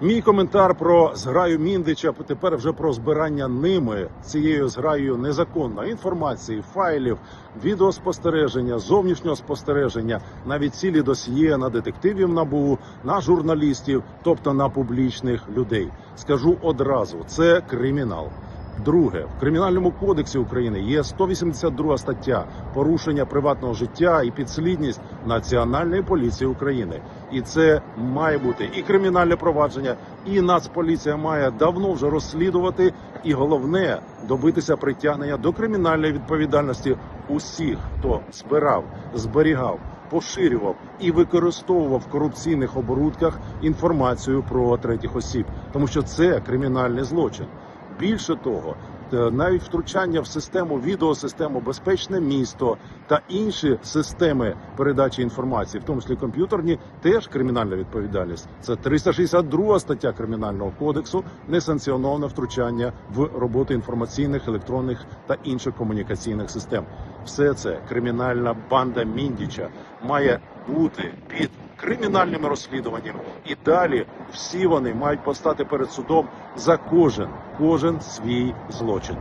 Мій коментар про зграю Міндича тепер вже про збирання ними цією зграєю незаконної інформації, файлів, відеоспостереження, зовнішнього спостереження, навіть цілі досьє на детективів набу, на журналістів, тобто на публічних людей. Скажу одразу, це кримінал. Друге, в кримінальному кодексі України є 182 стаття порушення приватного життя і підслідність Національної поліції України. І це має бути і кримінальне провадження, і Нацполіція має давно вже розслідувати. І головне добитися притягнення до кримінальної відповідальності усіх, хто збирав, зберігав, поширював і використовував в корупційних оборудках інформацію про третіх осіб, тому що це кримінальний злочин. Більше того, е, навіть втручання в систему відеосистему безпечне місто та інші системи передачі інформації, в тому числі комп'ютерні, теж кримінальна відповідальність. Це 362 стаття кримінального кодексу, несанкціоноване втручання в роботу інформаційних, електронних та інших комунікаційних систем. Все це кримінальна банда Міндіча має бути під кримінальними розслідуваннями, і далі всі вони мають постати перед судом за кожен, кожен свій злочин.